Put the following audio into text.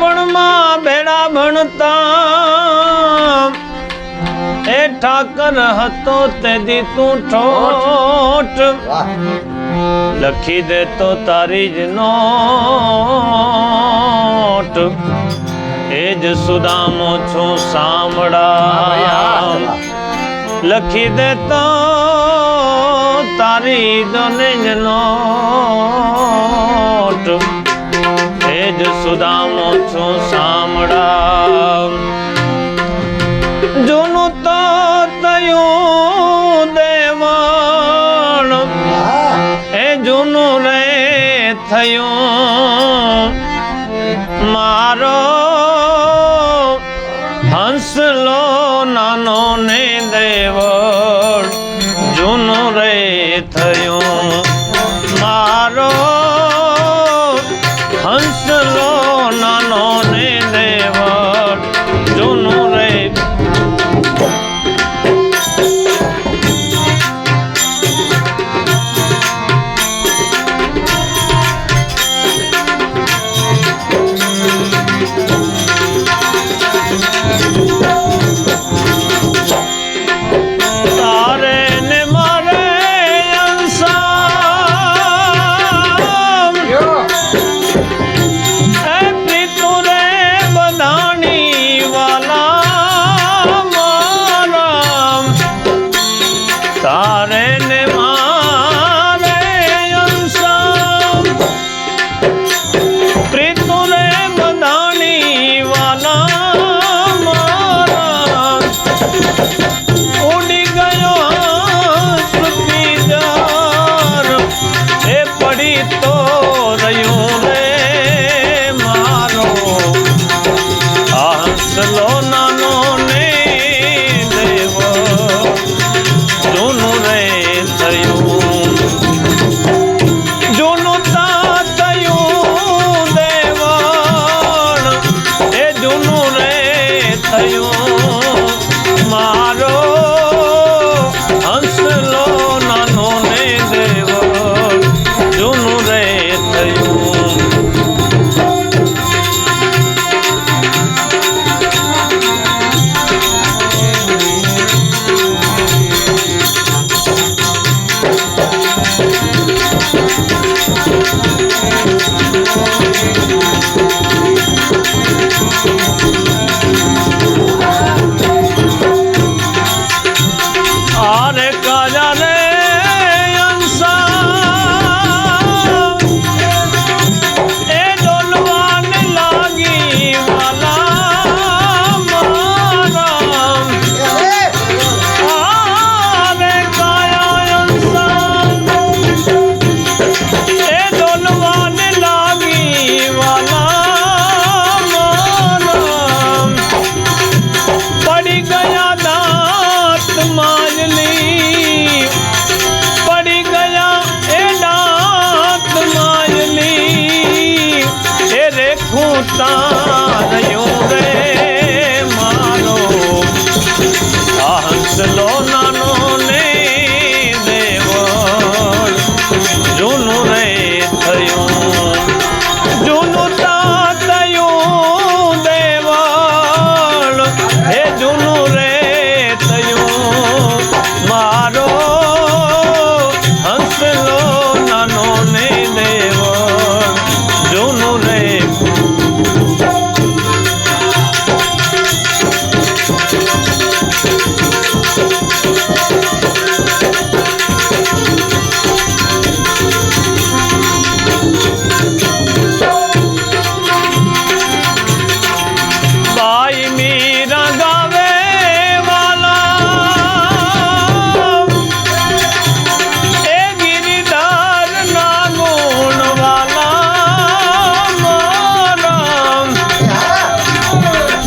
બાળપણમાં ભેડા ભણતા. એ ઠાકર હતો તે તું ઠોઠ. લખી દેતો તારી જ નોટ. એ જ સુદામો છું સાંભળા. લખી દેતો તારી જ નોટ. સુદામો છું સાંભળા જૂનું તો થયું દેવાણ. એ જૂનું રે થયું. મારો હંસલો નાનો ને દેવળ જૂનું રે થયું. મારો વિસ્તારયો રે મારો આ હંસલો નાનો ને